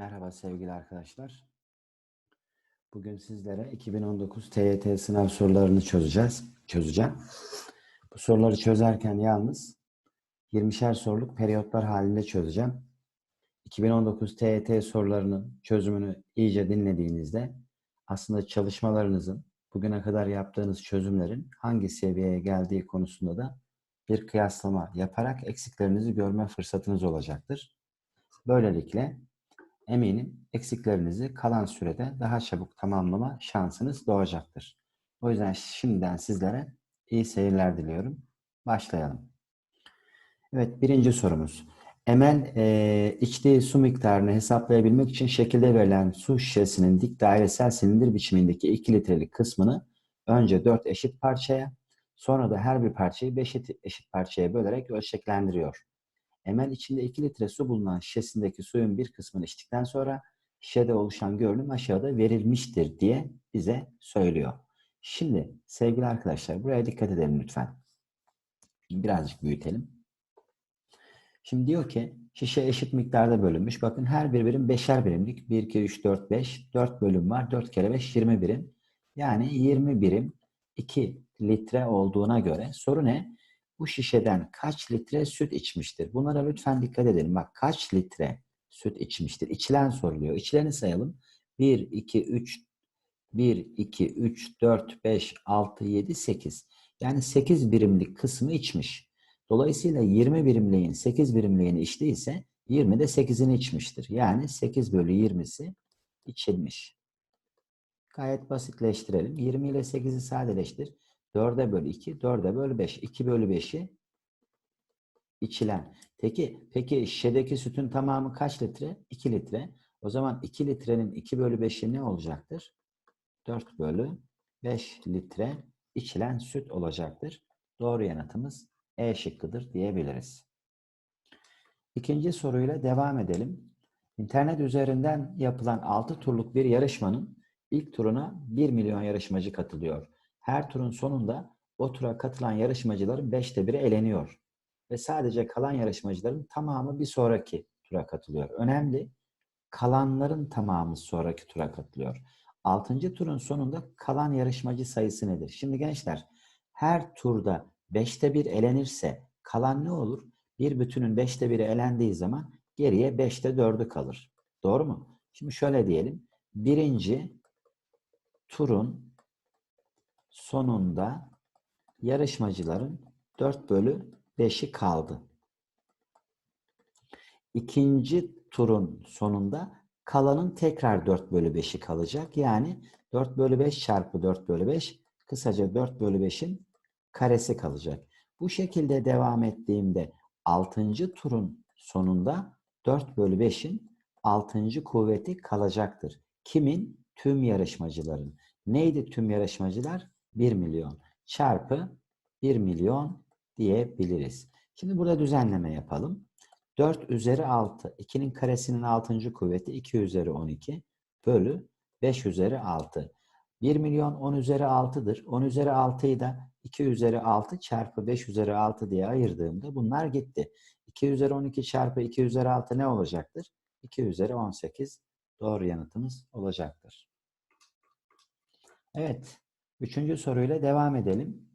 Merhaba sevgili arkadaşlar. Bugün sizlere 2019 TYT sınav sorularını çözeceğiz. Çözeceğim. Bu soruları çözerken yalnız 20'şer soruluk periyotlar halinde çözeceğim. 2019 TYT sorularının çözümünü iyice dinlediğinizde aslında çalışmalarınızın bugüne kadar yaptığınız çözümlerin hangi seviyeye geldiği konusunda da bir kıyaslama yaparak eksiklerinizi görme fırsatınız olacaktır. Böylelikle eminim eksiklerinizi kalan sürede daha çabuk tamamlama şansınız doğacaktır. O yüzden şimdiden sizlere iyi seyirler diliyorum. Başlayalım. Evet birinci sorumuz. Emel e, içtiği su miktarını hesaplayabilmek için şekilde verilen su şişesinin dik dairesel silindir biçimindeki 2 litrelik kısmını önce 4 eşit parçaya sonra da her bir parçayı 5 eşit parçaya bölerek ölçeklendiriyor. Emel içinde 2 litre su bulunan şişesindeki suyun bir kısmını içtikten sonra şişede oluşan görünüm aşağıda verilmiştir diye bize söylüyor. Şimdi sevgili arkadaşlar buraya dikkat edelim lütfen. Birazcık büyütelim. Şimdi diyor ki şişe eşit miktarda bölünmüş. Bakın her bir birim beşer birimlik. 1, 2, 3, 4, 5. 4 bölüm var. 4 kere 5 20 birim. Yani 20 birim 2 litre olduğuna göre soru ne? Bu şişeden kaç litre süt içmiştir? Bunlara lütfen dikkat edelim. Bak kaç litre süt içmiştir? İçilen soruluyor. İçilerini sayalım. 1, 2, 3, 1, 2, 3, 4, 5, 6, 7, 8. Yani 8 birimlik kısmı içmiş. Dolayısıyla 20 birimliğin 8 birimliğini içtiyse 20 de 8'ini içmiştir. Yani 8 bölü 20'si içilmiş. Gayet basitleştirelim. 20 ile 8'i sadeleştir. 4'e bölü 2, 4'e bölü 5. 2 bölü 5'i içilen. Peki, peki şişedeki sütün tamamı kaç litre? 2 litre. O zaman 2 litrenin 2 bölü 5'i ne olacaktır? 4 bölü 5 litre içilen süt olacaktır. Doğru yanıtımız E şıkkıdır diyebiliriz. İkinci soruyla devam edelim. İnternet üzerinden yapılan 6 turluk bir yarışmanın ilk turuna 1 milyon yarışmacı katılıyor. Her turun sonunda o tura katılan yarışmacıların 5'te biri eleniyor. Ve sadece kalan yarışmacıların tamamı bir sonraki tura katılıyor. Önemli, kalanların tamamı sonraki tura katılıyor. 6. turun sonunda kalan yarışmacı sayısı nedir? Şimdi gençler, her turda 5'te 1 elenirse kalan ne olur? Bir bütünün 5'te 1'i elendiği zaman geriye 5'te 4'ü kalır. Doğru mu? Şimdi şöyle diyelim. Birinci turun sonunda yarışmacıların 4 bölü 5'i kaldı. İkinci turun sonunda kalanın tekrar 4 bölü 5'i kalacak. Yani 4 bölü 5 çarpı 4 bölü 5 kısaca 4 bölü 5'in karesi kalacak. Bu şekilde devam ettiğimde 6. turun sonunda 4 bölü 5'in 6. kuvveti kalacaktır. Kimin? Tüm yarışmacıların. Neydi tüm yarışmacılar? 1 milyon çarpı 1 milyon diyebiliriz. Şimdi burada düzenleme yapalım. 4 üzeri 6. 2'nin karesinin 6. kuvveti 2 üzeri 12 bölü 5 üzeri 6. 1 milyon 10 üzeri 6'dır. 10 üzeri 6'yı da 2 üzeri 6 çarpı 5 üzeri 6 diye ayırdığımda bunlar gitti. 2 üzeri 12 çarpı 2 üzeri 6 ne olacaktır? 2 üzeri 18 doğru yanıtımız olacaktır. Evet. Üçüncü soruyla devam edelim.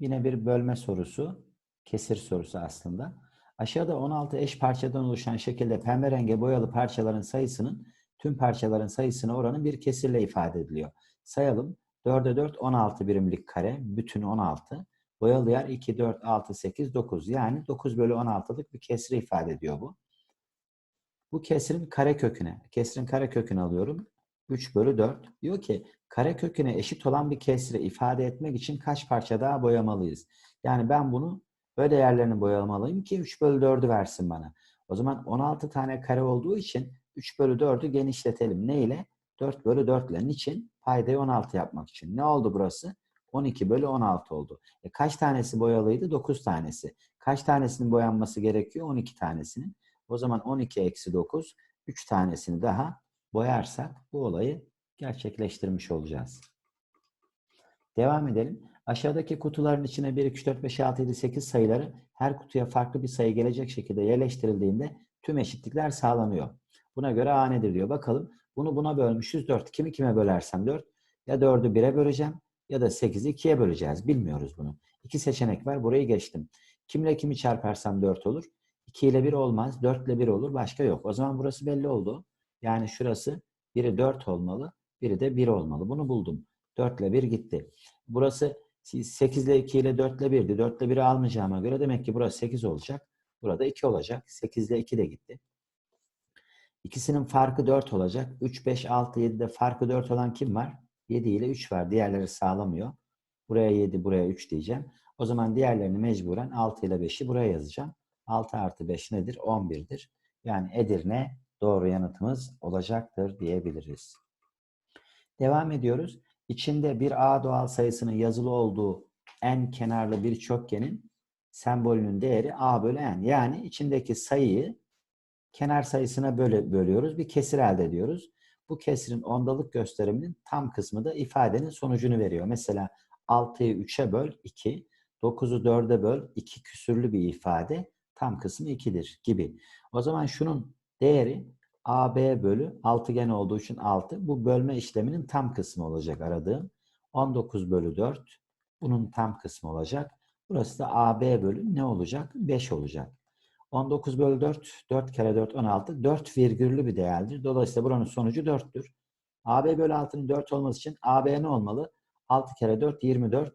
Yine bir bölme sorusu. Kesir sorusu aslında. Aşağıda 16 eş parçadan oluşan şekilde pembe renge boyalı parçaların sayısının tüm parçaların sayısına oranı bir kesirle ifade ediliyor. Sayalım. 4'e 4 16 birimlik kare. Bütün 16. Boyalı yer 2, 4, 6, 8, 9. Yani 9 bölü 16'lık bir kesri ifade ediyor bu. Bu kesirin kare köküne. Kesirin kare kökünü alıyorum. 3 bölü 4. Diyor ki kare köküne eşit olan bir kesri ifade etmek için kaç parça daha boyamalıyız? Yani ben bunu böyle yerlerini boyamalıyım ki 3 bölü 4'ü versin bana. O zaman 16 tane kare olduğu için 3 bölü 4'ü genişletelim. Ne ile? 4 bölü 4 ile. Niçin? Paydayı 16 yapmak için. Ne oldu burası? 12 bölü 16 oldu. E kaç tanesi boyalıydı? 9 tanesi. Kaç tanesinin boyanması gerekiyor? 12 tanesinin. O zaman 12 eksi 9, 3 tanesini daha boyarsak bu olayı gerçekleştirmiş olacağız. Devam edelim. Aşağıdaki kutuların içine 1, 2, 3, 4, 5, 6, 7, 8 sayıları her kutuya farklı bir sayı gelecek şekilde yerleştirildiğinde tüm eşitlikler sağlanıyor. Buna göre A nedir diyor. Bakalım bunu buna bölmüşüz 4. Kimi kime bölersem 4. Ya 4'ü 1'e böleceğim ya da 8'i 2'ye böleceğiz. Bilmiyoruz bunu. İki seçenek var. Burayı geçtim. Kimle kimi çarparsam 4 olur. 2 ile 1 olmaz. 4 ile 1 olur. Başka yok. O zaman burası belli oldu. Yani şurası biri 4 olmalı. Biri de 1 olmalı. Bunu buldum. 4 ile 1 gitti. Burası 8 ile 2 ile 4 ile 1'di. 4 ile 1'i almayacağıma göre demek ki burası 8 olacak. Burada 2 olacak. 8 ile 2 de gitti. İkisinin farkı 4 olacak. 3, 5, 6, 7'de farkı 4 olan kim var? 7 ile 3 var. Diğerleri sağlamıyor. Buraya 7, buraya 3 diyeceğim. O zaman diğerlerini mecburen 6 ile 5'i buraya yazacağım. 6 artı 5 nedir? 11'dir. Yani Edirne doğru yanıtımız olacaktır diyebiliriz. Devam ediyoruz. İçinde bir A doğal sayısının yazılı olduğu en kenarlı bir çokgenin sembolünün değeri A bölü N. Yani içindeki sayıyı kenar sayısına böle, bölüyoruz. Bir kesir elde ediyoruz. Bu kesirin ondalık gösteriminin tam kısmı da ifadenin sonucunu veriyor. Mesela 6'yı 3'e böl 2, 9'u 4'e böl 2 küsürlü bir ifade tam kısmı 2'dir gibi. O zaman şunun değeri AB bölü altıgen olduğu için 6. Bu bölme işleminin tam kısmı olacak aradığım. 19 bölü 4 bunun tam kısmı olacak. Burası da AB bölü ne olacak? 5 olacak. 19 bölü 4, 4 kere 4, 16. 4 virgüllü bir değerdir. Dolayısıyla buranın sonucu 4'tür. AB bölü 6'nın 4 olması için AB ne olmalı? 6 kere 4, 24.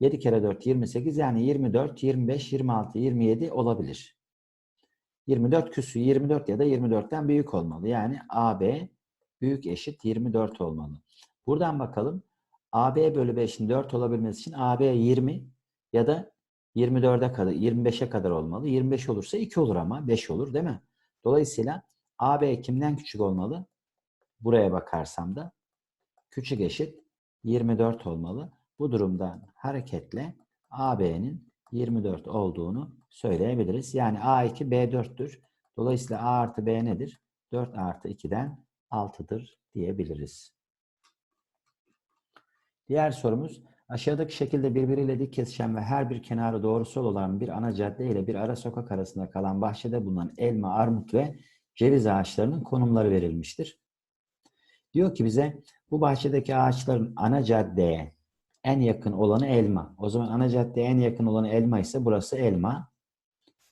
7 kere 4, 28. Yani 24, 25, 26, 27 olabilir. 24 küsü 24 ya da 24'ten büyük olmalı. Yani AB büyük eşit 24 olmalı. Buradan bakalım. AB bölü 5'in 4 olabilmesi için AB 20 ya da 24'e kadar, 25'e kadar olmalı. 25 olursa 2 olur ama 5 olur değil mi? Dolayısıyla AB kimden küçük olmalı? Buraya bakarsam da küçük eşit 24 olmalı. Bu durumdan hareketle AB'nin 24 olduğunu söyleyebiliriz. Yani A2 B4'tür. Dolayısıyla A artı B nedir? 4 artı 2'den 6'dır diyebiliriz. Diğer sorumuz aşağıdaki şekilde birbiriyle dik kesişen ve her bir kenarı doğrusal olan bir ana cadde ile bir ara sokak arasında kalan bahçede bulunan elma, armut ve ceviz ağaçlarının konumları verilmiştir. Diyor ki bize bu bahçedeki ağaçların ana caddeye en yakın olanı elma. O zaman ana caddeye en yakın olanı elma ise burası elma.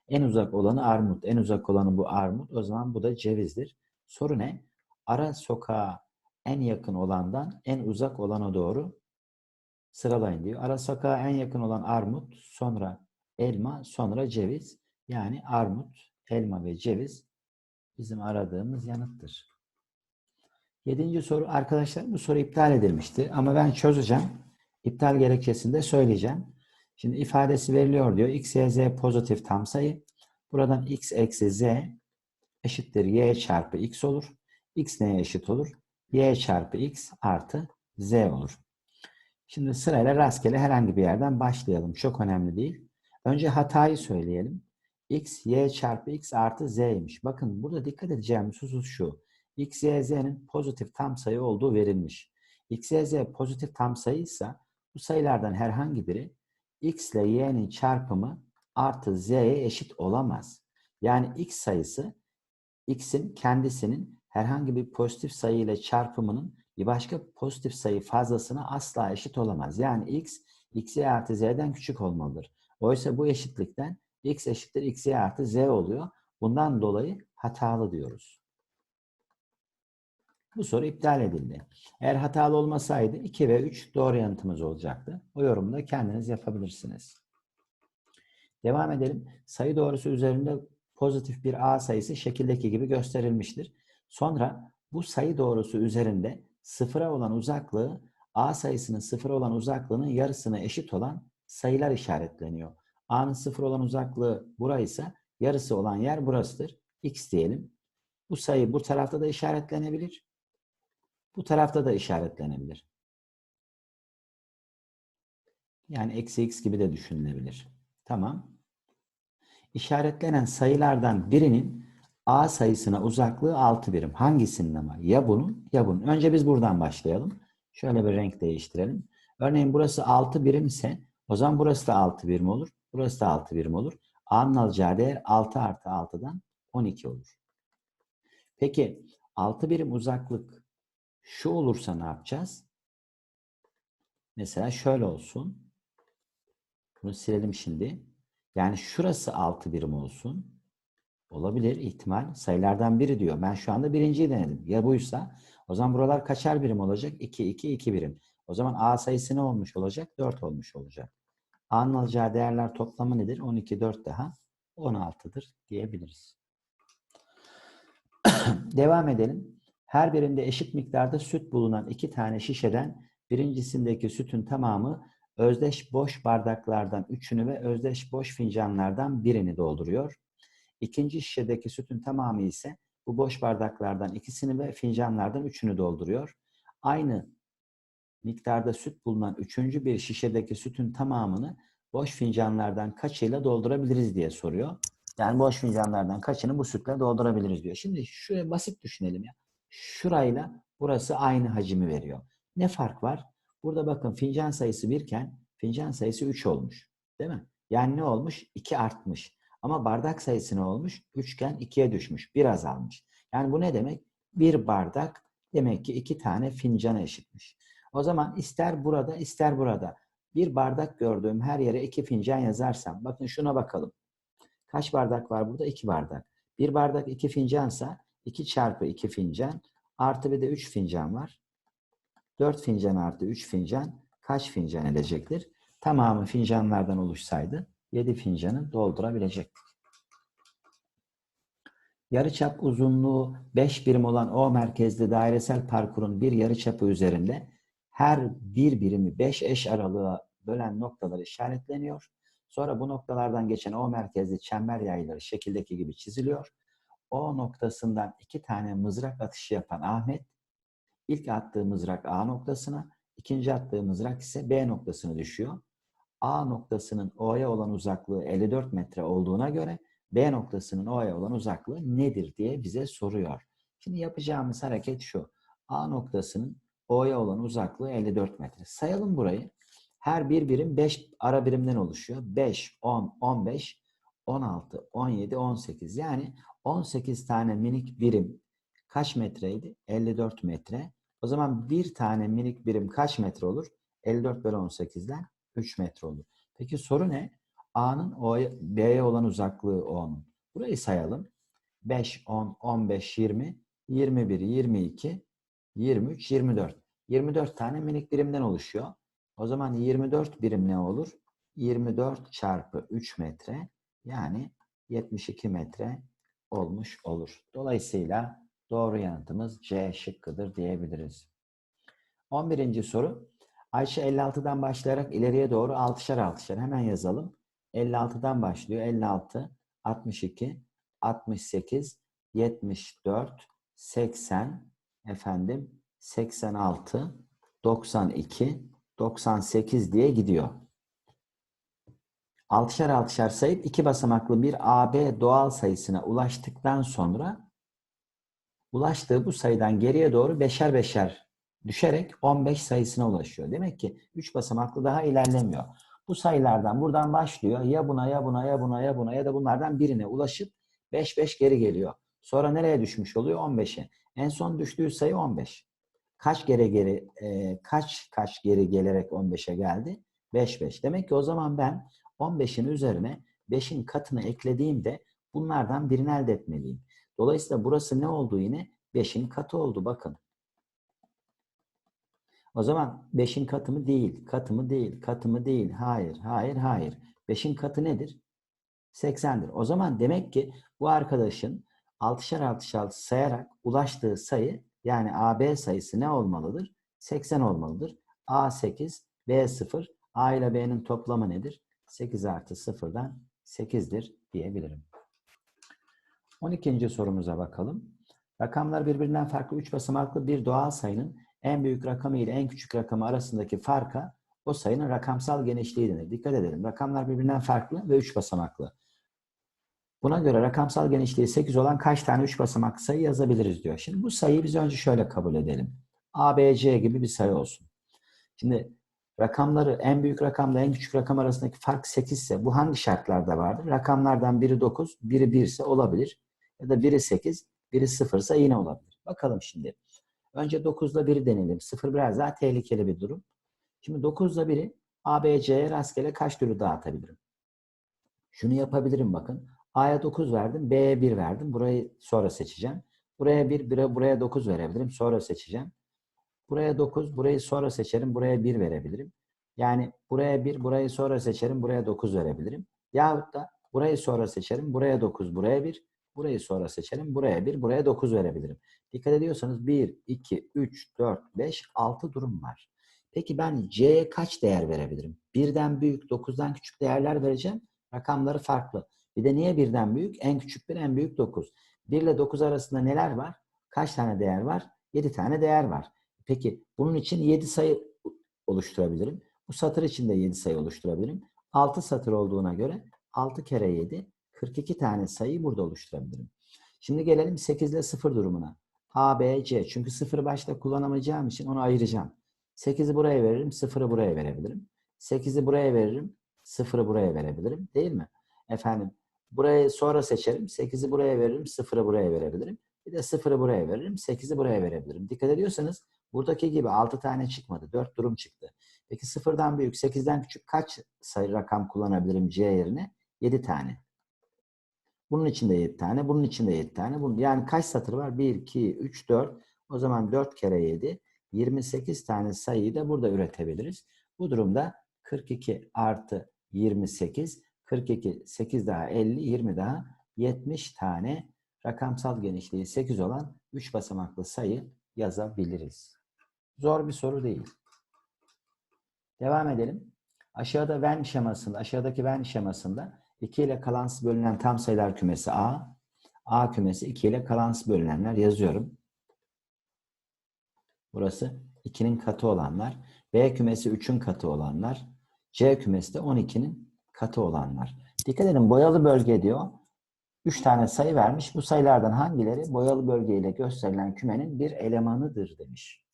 En uzak olanı armut. En uzak olanı bu armut. O zaman bu da cevizdir. Soru ne? Ara sokağa en yakın olandan en uzak olana doğru sıralayın diyor. Ara sokağa en yakın olan armut, sonra elma, sonra ceviz. Yani armut, elma ve ceviz bizim aradığımız yanıttır. Yedinci soru. Arkadaşlar bu soru iptal edilmişti ama ben çözeceğim. İptal gerekçesini de söyleyeceğim. Şimdi ifadesi veriliyor diyor. x, y, z pozitif tam sayı. Buradan x eksi z eşittir y çarpı x olur. x neye eşit olur? y çarpı x artı z olur. Şimdi sırayla rastgele herhangi bir yerden başlayalım. Çok önemli değil. Önce hatayı söyleyelim. x, y çarpı x artı z'ymiş. Bakın burada dikkat edeceğimiz husus şu. x, y, z'nin pozitif tam sayı olduğu verilmiş. x, y, z pozitif tam sayıysa bu sayılardan herhangi biri x ile y'nin çarpımı artı z'ye eşit olamaz. Yani x sayısı x'in kendisinin herhangi bir pozitif sayı ile çarpımının bir başka pozitif sayı fazlasına asla eşit olamaz. Yani x, xy artı z'den küçük olmalıdır. Oysa bu eşitlikten x eşittir xy artı z oluyor. Bundan dolayı hatalı diyoruz. Bu soru iptal edildi. Eğer hatalı olmasaydı 2 ve 3 doğru yanıtımız olacaktı. O yorumu da kendiniz yapabilirsiniz. Devam edelim. Sayı doğrusu üzerinde pozitif bir A sayısı şekildeki gibi gösterilmiştir. Sonra bu sayı doğrusu üzerinde sıfıra olan uzaklığı A sayısının sıfıra olan uzaklığının yarısına eşit olan sayılar işaretleniyor. A'nın sıfır olan uzaklığı buraysa yarısı olan yer burasıdır. X diyelim. Bu sayı bu tarafta da işaretlenebilir. Bu tarafta da işaretlenebilir. Yani eksi x gibi de düşünülebilir. Tamam. İşaretlenen sayılardan birinin a sayısına uzaklığı 6 birim. Hangisinin ama? Ya bunun ya bunun. Önce biz buradan başlayalım. Şöyle bir renk değiştirelim. Örneğin burası 6 birim ise o zaman burası da 6 birim olur. Burası da 6 birim olur. A'nın alacağı değer 6 artı 6'dan 12 olur. Peki 6 birim uzaklık şu olursa ne yapacağız? Mesela şöyle olsun. Bunu silelim şimdi. Yani şurası 6 birim olsun. Olabilir ihtimal. Sayılardan biri diyor. Ben şu anda birinciyi denedim. Ya buysa o zaman buralar kaçar birim olacak? 2, 2, 2 birim. O zaman A sayısı ne olmuş olacak? 4 olmuş olacak. A'nın alacağı değerler toplamı nedir? 12, 4 daha 16'dır diyebiliriz. Devam edelim. Her birinde eşit miktarda süt bulunan iki tane şişeden birincisindeki sütün tamamı özdeş boş bardaklardan üçünü ve özdeş boş fincanlardan birini dolduruyor. İkinci şişedeki sütün tamamı ise bu boş bardaklardan ikisini ve fincanlardan üçünü dolduruyor. Aynı miktarda süt bulunan üçüncü bir şişedeki sütün tamamını boş fincanlardan kaçıyla doldurabiliriz diye soruyor. Yani boş fincanlardan kaçını bu sütle doldurabiliriz diyor. Şimdi şuraya basit düşünelim ya. Şurayla burası aynı hacmi veriyor. Ne fark var? Burada bakın fincan sayısı 1 iken fincan sayısı 3 olmuş. Değil mi? Yani ne olmuş? 2 artmış. Ama bardak sayısı ne olmuş? 3 iken 2'ye düşmüş. 1 azalmış. Yani bu ne demek? Bir bardak demek ki 2 tane fincana eşitmiş. O zaman ister burada ister burada bir bardak gördüğüm her yere 2 fincan yazarsam bakın şuna bakalım. Kaç bardak var burada? 2 bardak. Bir bardak 2 fincansa 2 çarpı 2 fincan artı bir de 3 fincan var. 4 fincan artı 3 fincan kaç fincan edecektir? Tamamı fincanlardan oluşsaydı 7 fincanı doldurabilecektik. Yarıçap uzunluğu 5 birim olan O merkezli dairesel parkurun bir yarıçapı üzerinde her bir birimi 5 eş aralığa bölen noktalar işaretleniyor. Sonra bu noktalardan geçen O merkezli çember yayları şekildeki gibi çiziliyor. O noktasından iki tane mızrak atışı yapan Ahmet, ilk attığı mızrak A noktasına, ikinci attığı mızrak ise B noktasına düşüyor. A noktasının O'ya olan uzaklığı 54 metre olduğuna göre B noktasının O'ya olan uzaklığı nedir diye bize soruyor. Şimdi yapacağımız hareket şu. A noktasının O'ya olan uzaklığı 54 metre. Sayalım burayı. Her bir birim 5 ara birimden oluşuyor. 5, 10, 15, 16, 17, 18. Yani 18 tane minik birim kaç metreydi? 54 metre. O zaman bir tane minik birim kaç metre olur? 54 bölü 18'den 3 metre olur. Peki soru ne? A'nın B'ye olan uzaklığı 10. Burayı sayalım. 5, 10, 15, 20, 21, 22, 23, 24. 24 tane minik birimden oluşuyor. O zaman 24 birim ne olur? 24 çarpı 3 metre yani 72 metre olmuş olur. Dolayısıyla doğru yanıtımız C şıkkıdır diyebiliriz. 11. soru. Ayşe 56'dan başlayarak ileriye doğru 6'şar 6'şar hemen yazalım. 56'dan başlıyor. 56, 62, 68, 74, 80, efendim 86, 92, 98 diye gidiyor. Altışar altışar sayıp iki basamaklı bir AB doğal sayısına ulaştıktan sonra ulaştığı bu sayıdan geriye doğru beşer beşer düşerek 15 sayısına ulaşıyor. Demek ki 3 basamaklı daha ilerlemiyor. Bu sayılardan buradan başlıyor. Ya buna ya buna ya buna ya buna ya da bunlardan birine ulaşıp 5 5 geri geliyor. Sonra nereye düşmüş oluyor? 15'e. En son düştüğü sayı 15. Kaç geri geri e, kaç kaç geri gelerek 15'e geldi? 5 5. Demek ki o zaman ben 15'in üzerine 5'in katını eklediğimde bunlardan birini elde etmeliyim. Dolayısıyla burası ne oldu yine? 5'in katı oldu bakın. O zaman 5'in katı mı değil, katı mı değil, katı mı değil. Hayır, hayır, hayır. 5'in katı nedir? 80'dir. O zaman demek ki bu arkadaşın 6'şar 6'şar sayarak ulaştığı sayı yani AB sayısı ne olmalıdır? 80 olmalıdır. A 8, B 0. A ile B'nin toplamı nedir? 8 artı 0'dan 8'dir diyebilirim. 12. sorumuza bakalım. Rakamlar birbirinden farklı 3 basamaklı bir doğal sayının en büyük rakamı ile en küçük rakamı arasındaki farka o sayının rakamsal genişliği denir. Dikkat edelim. Rakamlar birbirinden farklı ve 3 basamaklı. Buna göre rakamsal genişliği 8 olan kaç tane 3 basamaklı sayı yazabiliriz diyor. Şimdi bu sayıyı biz önce şöyle kabul edelim. A, B, C gibi bir sayı olsun. Şimdi rakamları en büyük rakamla en küçük rakam arasındaki fark 8 ise bu hangi şartlarda vardır? Rakamlardan biri 9, biri 1 ise olabilir. Ya da biri 8, Biri sıfırsa yine olabilir. Bakalım şimdi. Önce 9'la 1'i deneyelim. 0 biraz daha tehlikeli bir durum. Şimdi 9'la 1'i A, B, C'ye rastgele kaç türlü dağıtabilirim? Şunu yapabilirim bakın. A'ya 9 verdim, B'ye 1 verdim. Burayı sonra seçeceğim. Buraya 1, buraya, buraya 9 verebilirim. Sonra seçeceğim. Buraya 9, burayı sonra seçerim. Buraya 1 verebilirim. Yani buraya 1, burayı sonra seçerim. Buraya 9 verebilirim. Yahut da burayı sonra seçerim. Buraya 9, buraya 1. Burayı sonra seçerim. Buraya 1, buraya 9 verebilirim. Dikkat ediyorsanız 1, 2, 3, 4, 5, 6 durum var. Peki ben C'ye kaç değer verebilirim? Birden büyük, 9'dan küçük değerler vereceğim. Rakamları farklı. Bir de niye birden büyük? En küçük bir, en büyük 9. 1 ile 9 arasında neler var? Kaç tane değer var? 7 tane değer var. Peki bunun için 7 sayı oluşturabilirim. Bu satır için de 7 sayı oluşturabilirim. 6 satır olduğuna göre 6 kere 7, 42 tane sayıyı burada oluşturabilirim. Şimdi gelelim 8 ile 0 durumuna. A, B, C. Çünkü 0'ı başta kullanamayacağım için onu ayıracağım. 8'i buraya veririm, 0'ı buraya verebilirim. 8'i buraya veririm, 0'ı buraya verebilirim. Değil mi? Efendim, burayı sonra seçerim. 8'i buraya veririm, 0'ı buraya verebilirim. Bir de 0'ı buraya veririm, 8'i buraya verebilirim. Dikkat ediyorsanız buradaki gibi 6 tane çıkmadı. 4 durum çıktı. Peki 0'dan büyük, 8'den küçük kaç sayı rakam kullanabilirim C yerine? 7 tane. Bunun içinde 7 tane, bunun içinde 7 tane. Yani kaç satır var? 1, 2, 3, 4. O zaman 4 kere 7. 28 tane sayıyı da burada üretebiliriz. Bu durumda 42 artı 28, 42, 8 daha 50, 20 daha 70 tane rakamsal genişliği 8 olan 3 basamaklı sayı yazabiliriz. Zor bir soru değil. Devam edelim. Aşağıda Venn şemasında, aşağıdaki Venn şemasında 2 ile kalansız bölünen tam sayılar kümesi A, A kümesi 2 ile kalansız bölünenler yazıyorum. Burası 2'nin katı olanlar. B kümesi 3'ün katı olanlar. C kümesi de 12'nin katı olanlar. Dikkat edin boyalı bölge diyor. 3 tane sayı vermiş. Bu sayılardan hangileri boyalı bölgeyle gösterilen kümenin bir elemanıdır demiş.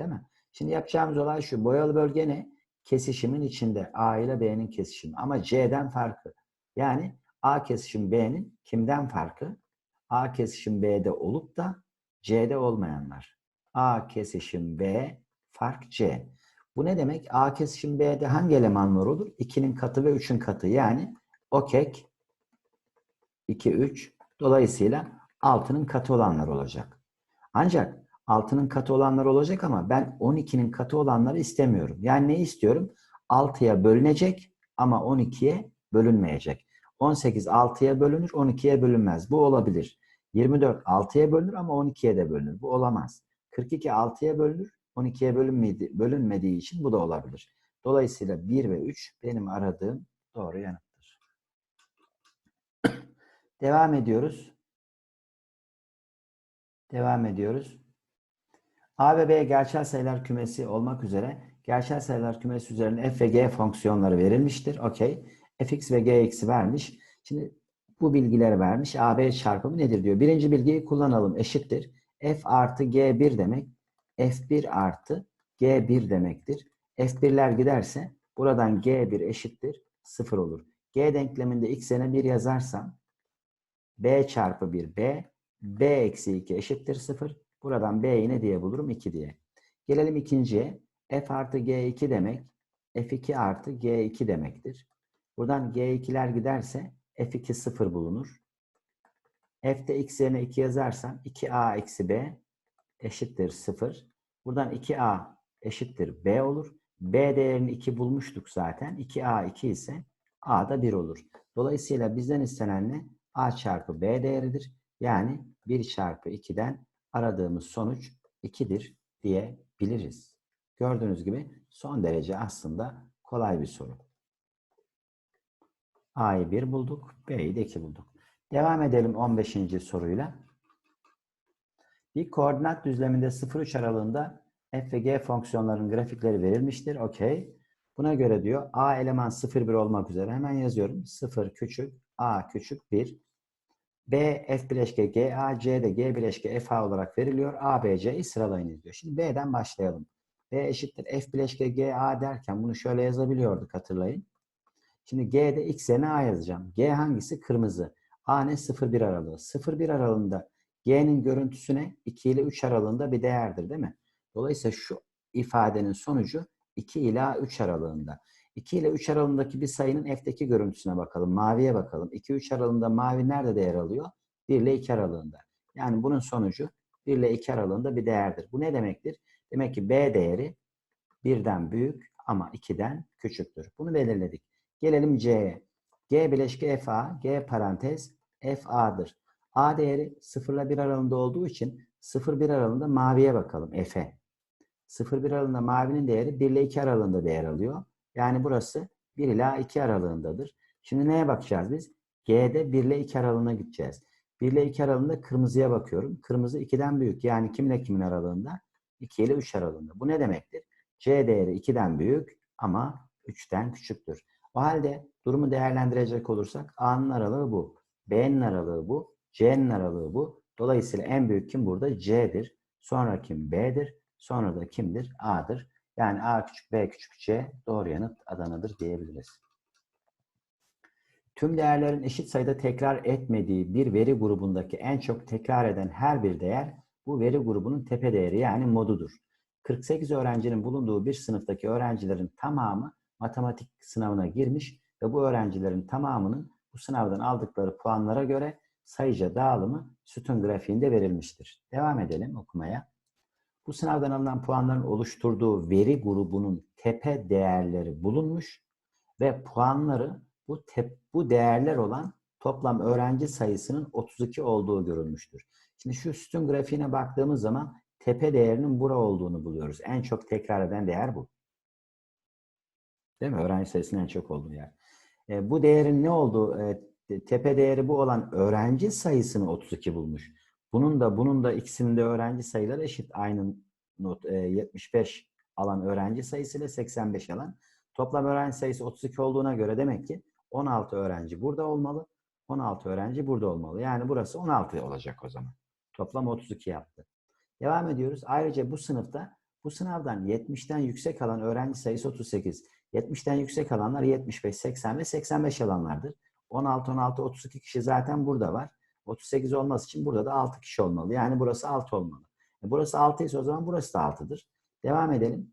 Değil mi? Şimdi yapacağımız olay şu. Boyalı bölge ne? Kesişimin içinde. A ile B'nin kesişimi. Ama C'den farkı. Yani A kesişim B'nin kimden farkı? A kesişim B'de olup da C'de olmayanlar. A kesişim B fark C. Bu ne demek? A kesişim B'de hangi elemanlar olur? 2'nin katı ve 3'ün katı. Yani o kek 2, 3. Dolayısıyla 6'nın katı olanlar olacak. Ancak 6'nın katı olanlar olacak ama ben 12'nin katı olanları istemiyorum. Yani ne istiyorum? 6'ya bölünecek ama 12'ye bölünmeyecek. 18 6'ya bölünür, 12'ye bölünmez. Bu olabilir. 24 6'ya bölünür ama 12'ye de bölünür. Bu olamaz. 42 6'ya bölünür, 12'ye bölünmedi, bölünmediği için bu da olabilir. Dolayısıyla 1 ve 3 benim aradığım doğru yanıttır. Devam ediyoruz. Devam ediyoruz. A ve B gerçel sayılar kümesi olmak üzere gerçel sayılar kümesi üzerine f ve g fonksiyonları verilmiştir. Okey. fx ve gx'i vermiş. Şimdi bu bilgileri vermiş. AB çarpımı nedir diyor. Birinci bilgiyi kullanalım. Eşittir. f artı g1 demek. f1 artı g1 demektir. f1'ler giderse buradan g1 eşittir. 0 olur. g denkleminde x'ine 1 yazarsam b çarpı 1 b b eksi 2 eşittir 0. Buradan b'yi ne diye bulurum? 2 diye. Gelelim ikinciye. f artı g2 demek f2 artı g2 demektir. Buradan g2'ler giderse f2 0 bulunur. f'de x yerine 2 yazarsam 2a eksi b eşittir 0. Buradan 2a eşittir b olur. b değerini 2 bulmuştuk zaten. 2a 2 ise a da 1 olur. Dolayısıyla bizden istenen ne? a çarpı b değeridir. Yani 1 çarpı 2'den aradığımız sonuç 2'dir diyebiliriz. Gördüğünüz gibi son derece aslında kolay bir soru. A'yı 1 bulduk, B'yi de 2 bulduk. Devam edelim 15. soruyla. Bir koordinat düzleminde 0-3 aralığında f ve g fonksiyonlarının grafikleri verilmiştir. Okey. Buna göre diyor a eleman 0-1 olmak üzere hemen yazıyorum. 0 küçük, a küçük 1. B, F bileşke G, A, C de G bileşke F A olarak veriliyor. A, B, C'yi sıralayınız diyor. Şimdi B'den başlayalım. B eşittir F bileşke G, A derken bunu şöyle yazabiliyorduk hatırlayın. Şimdi G'de X yerine A yazacağım. G hangisi? Kırmızı. A ne? 0-1 aralığı. 0-1 aralığında G'nin görüntüsü ne? 2 ile 3 aralığında bir değerdir değil mi? Dolayısıyla şu ifadenin sonucu 2 ila 3 aralığında. 2 ile 3 aralığındaki bir sayının f'teki görüntüsüne bakalım. Maviye bakalım. 2-3 aralığında mavi nerede değer alıyor? 1 ile 2 aralığında. Yani bunun sonucu 1 ile 2 aralığında bir değerdir. Bu ne demektir? Demek ki B değeri 1'den büyük ama 2'den küçüktür. Bunu belirledik. Gelelim C'ye. G bileşki FA, G parantez FA'dır. A değeri 0 ile 1 aralığında olduğu için 0-1 aralığında maviye bakalım F'e. 0-1 aralığında mavinin değeri 1 ile 2 aralığında değer alıyor. Yani burası 1 ila 2 aralığındadır. Şimdi neye bakacağız biz? G'de 1 ile 2 aralığına gideceğiz. 1 ile 2 aralığında kırmızıya bakıyorum. Kırmızı 2'den büyük. Yani kiminle kimin aralığında? 2 ile 3 aralığında. Bu ne demektir? C değeri 2'den büyük ama 3'ten küçüktür. O halde durumu değerlendirecek olursak A'nın aralığı bu. B'nin aralığı bu. C'nin aralığı bu. Dolayısıyla en büyük kim burada? C'dir. Sonra kim? B'dir. Sonra da kimdir? A'dır. Yani A küçük B küçük C doğru yanıt Adana'dır diyebiliriz. Tüm değerlerin eşit sayıda tekrar etmediği bir veri grubundaki en çok tekrar eden her bir değer bu veri grubunun tepe değeri yani modudur. 48 öğrencinin bulunduğu bir sınıftaki öğrencilerin tamamı matematik sınavına girmiş ve bu öğrencilerin tamamının bu sınavdan aldıkları puanlara göre sayıca dağılımı sütun grafiğinde verilmiştir. Devam edelim okumaya. Bu sınavdan alınan puanların oluşturduğu veri grubunun tepe değerleri bulunmuş ve puanları bu tep, bu değerler olan toplam öğrenci sayısının 32 olduğu görülmüştür. Şimdi şu sütun grafiğine baktığımız zaman tepe değerinin bura olduğunu buluyoruz. En çok tekrar eden değer bu. Değil mi? Öğrenci sayısının en çok olduğu yer. E, bu değerin ne olduğu, e, tepe değeri bu olan öğrenci sayısını 32 bulmuş. Bunun da bunun da ikisinin de öğrenci sayıları eşit. Aynı not e, 75 alan öğrenci sayısı ile 85 alan. Toplam öğrenci sayısı 32 olduğuna göre demek ki 16 öğrenci burada olmalı. 16 öğrenci burada olmalı. Yani burası 16 olacak o zaman. Toplam 32 yaptı. Devam ediyoruz. Ayrıca bu sınıfta bu sınavdan 70'ten yüksek alan öğrenci sayısı 38. 70'ten yüksek alanlar 75, 80 ve 85 alanlardır. 16, 16, 32 kişi zaten burada var. 38 olması için burada da 6 kişi olmalı. Yani burası 6 olmalı. E burası 6 ise o zaman burası da 6'dır. Devam edelim.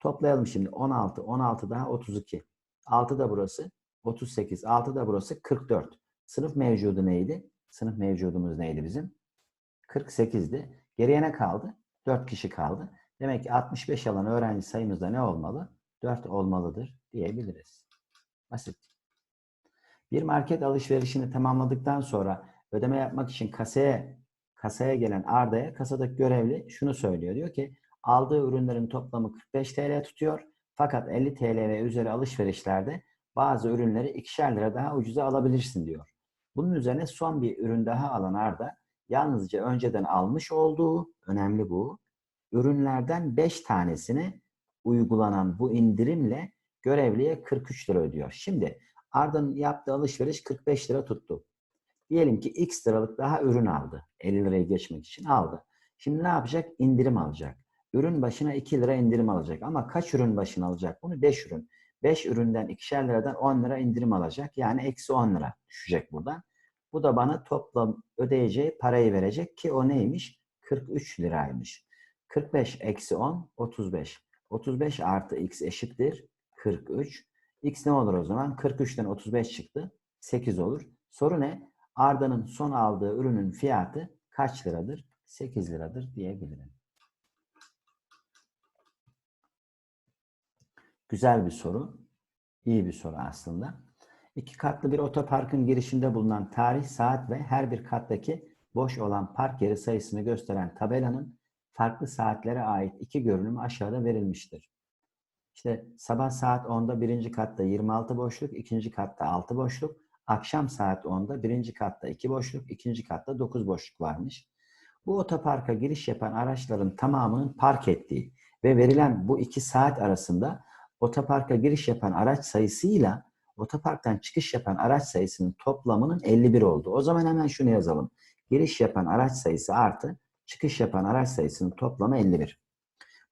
Toplayalım şimdi. 16, 16 daha 32. 6 da burası 38. 6 da burası 44. Sınıf mevcudu neydi? Sınıf mevcudumuz neydi bizim? 48'di. Geriye ne kaldı? 4 kişi kaldı. Demek ki 65 alan öğrenci sayımızda ne olmalı? 4 olmalıdır diyebiliriz. Basit. Bir market alışverişini tamamladıktan sonra ödeme yapmak için kasaya kasaya gelen Arda'ya kasadaki görevli şunu söylüyor. Diyor ki aldığı ürünlerin toplamı 45 TL tutuyor. Fakat 50 TL ve üzeri alışverişlerde bazı ürünleri ikişer lira daha ucuza alabilirsin diyor. Bunun üzerine son bir ürün daha alan Arda yalnızca önceden almış olduğu, önemli bu, ürünlerden 5 tanesini uygulanan bu indirimle görevliye 43 lira ödüyor. Şimdi Arda'nın yaptığı alışveriş 45 lira tuttu. Diyelim ki x liralık daha ürün aldı. 50 liraya geçmek için aldı. Şimdi ne yapacak? İndirim alacak. Ürün başına 2 lira indirim alacak. Ama kaç ürün başına alacak? Bunu 5 ürün. 5 üründen ikişer liradan 10 lira indirim alacak. Yani eksi 10 lira düşecek buradan. Bu da bana toplam ödeyeceği parayı verecek ki o neymiş? 43 liraymış. 45 eksi 10, 35. 35 artı x eşittir 43. X ne olur o zaman? 43'ten 35 çıktı. 8 olur. Soru ne? Arda'nın son aldığı ürünün fiyatı kaç liradır? 8 liradır diyebilirim. Güzel bir soru. İyi bir soru aslında. İki katlı bir otoparkın girişinde bulunan tarih, saat ve her bir kattaki boş olan park yeri sayısını gösteren tabelanın farklı saatlere ait iki görünüm aşağıda verilmiştir. İşte sabah saat 10'da birinci katta 26 boşluk, ikinci katta 6 boşluk, akşam saat 10'da birinci katta 2 boşluk, ikinci katta 9 boşluk varmış. Bu otoparka giriş yapan araçların tamamının park ettiği ve verilen bu iki saat arasında otoparka giriş yapan araç sayısıyla otoparktan çıkış yapan araç sayısının toplamının 51 oldu. O zaman hemen şunu yazalım. Giriş yapan araç sayısı artı çıkış yapan araç sayısının toplamı 51.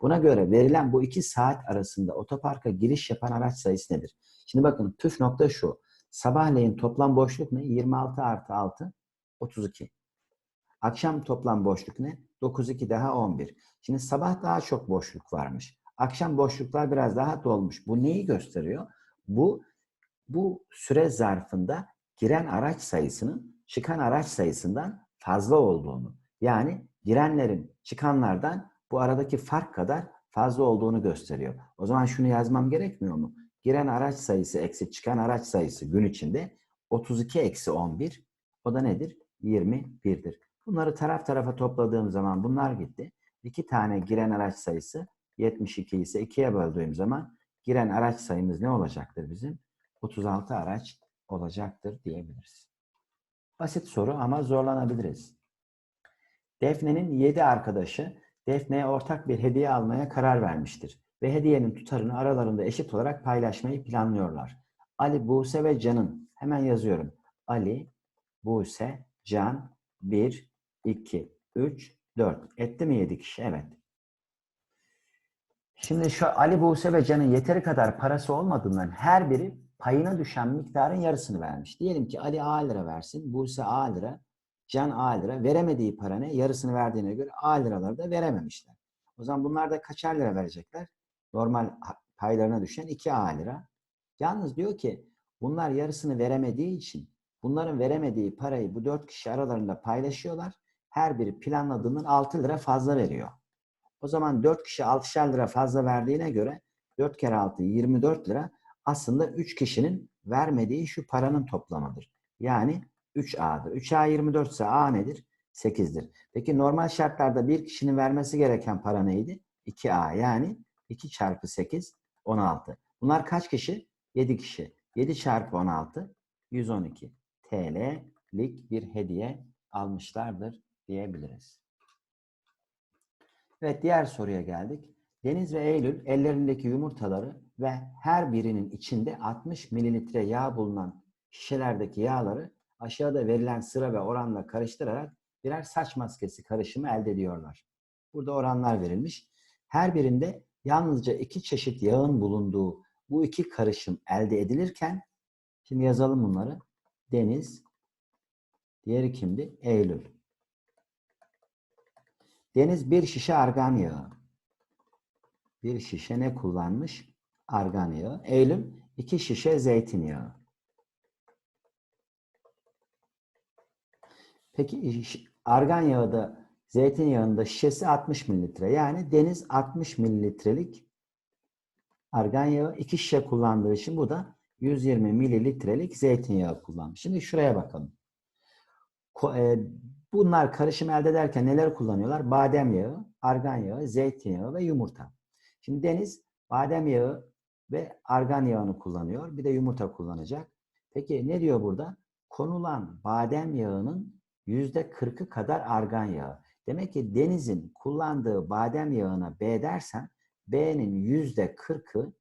Buna göre verilen bu iki saat arasında otoparka giriş yapan araç sayısı nedir? Şimdi bakın püf nokta şu. Sabahleyin toplam boşluk ne? 26 artı 6, 32. Akşam toplam boşluk ne? 9, 2 daha 11. Şimdi sabah daha çok boşluk varmış. Akşam boşluklar biraz daha dolmuş. Bu neyi gösteriyor? Bu bu süre zarfında giren araç sayısının çıkan araç sayısından fazla olduğunu. Yani girenlerin çıkanlardan bu aradaki fark kadar fazla olduğunu gösteriyor. O zaman şunu yazmam gerekmiyor mu? Giren araç sayısı eksi çıkan araç sayısı gün içinde 32 eksi 11. O da nedir? 21'dir. Bunları taraf tarafa topladığım zaman bunlar gitti. İki tane giren araç sayısı 72 ise 2'ye böldüğüm zaman giren araç sayımız ne olacaktır bizim? 36 araç olacaktır diyebiliriz. Basit soru ama zorlanabiliriz. Defne'nin 7 arkadaşı Defne'ye ortak bir hediye almaya karar vermiştir ve hediyenin tutarını aralarında eşit olarak paylaşmayı planlıyorlar. Ali, Buse ve Can'ın hemen yazıyorum. Ali, Buse, Can 1, 2, 3, 4. Etti mi 7 kişi? Evet. Şimdi şu Ali, Buse ve Can'ın yeteri kadar parası olmadığından her biri payına düşen miktarın yarısını vermiş. Diyelim ki Ali A lira versin, Buse A lira, Can A lira. Veremediği para? Yarısını verdiğine göre A liraları da verememişler. O zaman bunlar da kaçar lira verecekler? Normal paylarına düşen 2 A lira. Yalnız diyor ki bunlar yarısını veremediği için bunların veremediği parayı bu dört kişi aralarında paylaşıyorlar. Her biri planladığının 6 lira fazla veriyor. O zaman 4 kişi 6'şer lira fazla verdiğine göre 4 kere 6 24 lira aslında 3 kişinin vermediği şu paranın toplamıdır. Yani 3A'dır. 3A 24 ise A nedir? 8'dir. Peki normal şartlarda bir kişinin vermesi gereken para neydi? 2A yani 2 çarpı 8 16. Bunlar kaç kişi? 7 kişi. 7 çarpı 16 112 TL'lik bir hediye almışlardır diyebiliriz. Evet diğer soruya geldik. Deniz ve Eylül ellerindeki yumurtaları ve her birinin içinde 60 mililitre yağ bulunan şişelerdeki yağları aşağıda verilen sıra ve oranla karıştırarak birer saç maskesi karışımı elde ediyorlar. Burada oranlar verilmiş. Her birinde yalnızca iki çeşit yağın bulunduğu bu iki karışım elde edilirken şimdi yazalım bunları. Deniz, diğeri kimdi? Eylül. Deniz bir şişe argan yağı. Bir şişe ne kullanmış? Argan yağı. Eylül iki şişe zeytinyağı. Peki argan yağı da zeytinyağında şişesi 60 mililitre. Yani deniz 60 mililitrelik argan yağı iki şişe kullandığı için bu da 120 mililitrelik zeytinyağı kullanmış. Şimdi şuraya bakalım. e, Bunlar karışım elde ederken neler kullanıyorlar? Badem yağı, argan yağı, zeytinyağı ve yumurta. Şimdi Deniz badem yağı ve argan yağını kullanıyor. Bir de yumurta kullanacak. Peki ne diyor burada? Konulan badem yağının yüzde kırkı kadar argan yağı. Demek ki Deniz'in kullandığı badem yağına B dersen B'nin yüzde kırkı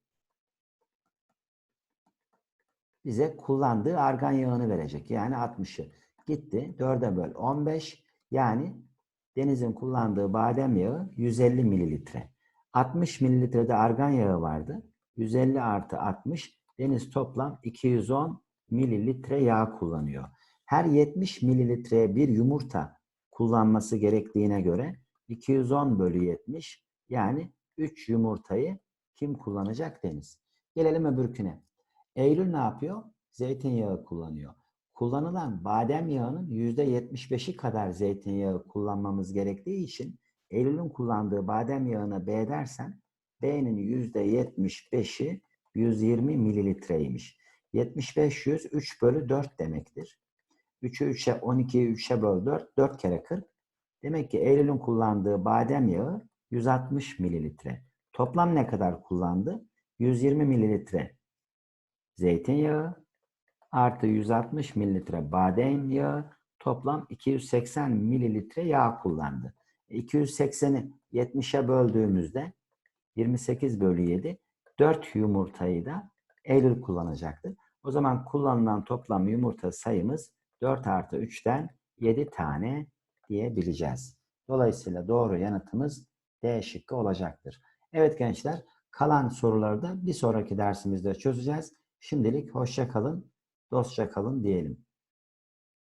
bize kullandığı argan yağını verecek. Yani 60'ı. Gitti. 4'e böl 15. Yani Deniz'in kullandığı badem yağı 150 mililitre. 60 mililitrede argan yağı vardı. 150 artı 60. Deniz toplam 210 mililitre yağ kullanıyor. Her 70 mililitreye bir yumurta kullanması gerektiğine göre 210 bölü 70 yani 3 yumurtayı kim kullanacak Deniz? Gelelim öbürküne. Eylül ne yapıyor? Zeytinyağı kullanıyor. Kullanılan badem yağının %75'i kadar zeytinyağı kullanmamız gerektiği için Eylül'ün kullandığı badem yağına B dersen B'nin %75'i 120 mililitreymiş. 75 100 3 bölü 4 demektir. 3'ü 3'e 12'yi 3'e böl 4. 4 kere 40. Demek ki Eylül'ün kullandığı badem yağı 160 mililitre. Toplam ne kadar kullandı? 120 mililitre zeytinyağı artı 160 mililitre badem yağı toplam 280 mililitre yağ kullandı. 280'i 70'e böldüğümüzde 28 bölü 7 4 yumurtayı da Eylül kullanacaktı. O zaman kullanılan toplam yumurta sayımız 4 artı 3'ten 7 tane diyebileceğiz. Dolayısıyla doğru yanıtımız D şıkkı olacaktır. Evet gençler kalan soruları da bir sonraki dersimizde çözeceğiz. Şimdilik hoşça kalın, dostça kalın diyelim.